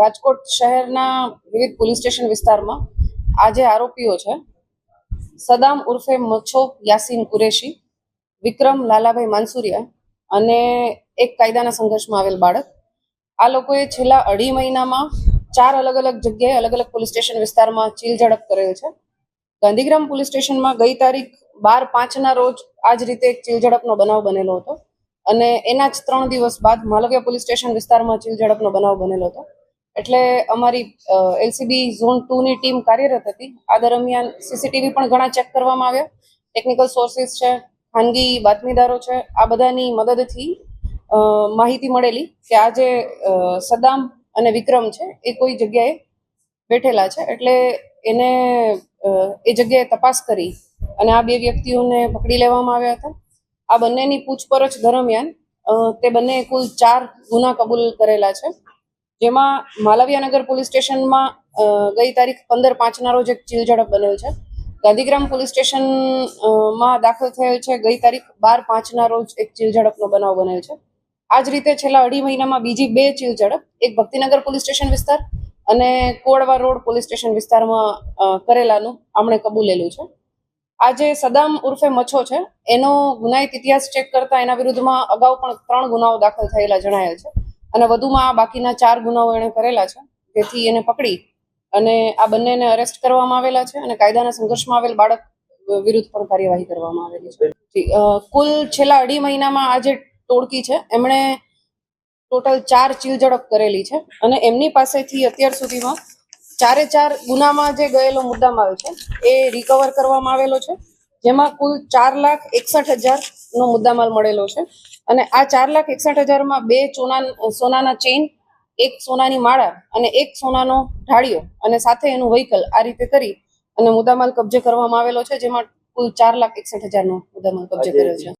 રાજકોટ શહેરના વિવિધ police station વિસ્તારમાં આજે આરોપીઓ છે. સદામ ઉર્ફે મચ્છો યાસીન કુરેશી, વિક્રમ લાલાભાઈ માનસુરિયા અને એક કાયદાના સંઘર્ષમાં આવેલ બાળક. આ લોકોએ છેલ્લા અઢી મહિનામાં ચાર અલગ અલગ જગ્યાએ અલગ અલગ પોલીસ સ્ટેશન વિસ્તારમાં ચીલ ઝડપ કરેલ છે. ગાંધીગ્રામ પોલીસ સ્ટેશનમાં ગઈ તારીખ બાર પાંચના રોજ આ જ રીતે એક ચીલ ઝડપનો બનાવ બનેલો હતો અને એના જ ત્રણ દિવસ બાદ માલવ્યા પોલીસ સ્ટેશન વિસ્તારમાં ચીલ ઝડપનો બનાવ બનેલો હતો. એટલે અમારી એલસીબી ઝોન ટુ ની ટીમ કાર્યરત હતી. આ દરમિયાન સીસીટીવી પણ ઘણા ચેક કરવામાં આવ્યા. ટેકનિકલ સોર્સિસ છે, ખાનગી બાતમીદારો છે, આ બધાની મદદથી માહિતી મળેલી કે આ જે સદામ અને વિક્રમ છે, એ કોઈ જગ્યાએ બેઠેલા છે. એટલે એને એ જગ્યાએ તપાસ કરી અને આ બે વ્યક્તિઓને પકડી લેવામાં આવ્યા હતા. આ બંનેની પૂછપરછ દરમિયાન તે બંને કુલ ચાર ગુના કબૂલ કરેલા છે. જેમાં માલવિયાનગર પોલીસ સ્ટેશનમાં ગઈ તારીખ પંદર પાંચના રોજ એક ચીલ ઝડપ બનેલ છે. ગાંધીગ્રામ પોલીસ સ્ટેશનમાં દાખલ થયેલ છે. ગઈ તારીખ બાર પાંચના રોજ એક ચીલ ઝડપનો બનાવ બનેલ છે. આ જ રીતે છેલ્લા અઢી મહિનામાં બીજી બે ચીલ ઝડપ એક ભક્તિનગર પોલીસ સ્ટેશન વિસ્તાર અને કોડવા રોડ પોલીસ સ્ટેશન વિસ્તારમાં કરેલાનું આમણે કબૂલેલું છે. આ જે સદામ ઉર્ફે મચ્છો છે. એનો ગુનાહિત ઇતિહાસ ચેક કરતા એના વિરુદ્ધમાં અગાઉ પણ ત્રણ ગુનાઓ દાખલ થયેલા જણાયેલ છે. અને વધુમાં બાકીના ચાર ગુનાઓ એણે કરેલા છે. જેથી એને પકડી અને આ બંનેને અરેસ્ટ કરવામાં આવેલા છે અને કાયદાના સંઘર્ષમાં આવેલ બાળક વિરુદ્ધ પણ કાર્યવાહી કરવામાં આવેલી છે. કુલ છેલ્લા અઢી મહિનામાં આ જે ટોળકી છે, એમણે ટોટલ ચાર ચીલઝડપ કરેલી છે અને એમની પાસેથી અત્યાર સુધીમાં ચારે ચાર ગુનામાં જે ગયેલો મુદ્દામાલ છે, એ રિકવર કરવામાં આવેલો છે. જેમાં કુલ ચાર લાખ એકસઠ હજાર નો મુદ્દામાલ મળેલો છે. અને આ ચાર લાખ એકસઠ હજારમાં બે ચોના સોનાના ચેઇન એક સોનાની માળા અને એક સોનાનો ઢાળિયો અને સાથે એનું વ્હીકલ આ રીતે કરી અને મુદ્દામાલ કબજે કરવામાં આવેલો છે જેમાં કુલ ચાર લાખ એકસઠ હજારનો મુદ્દામાલ કબજે કર્યો છે.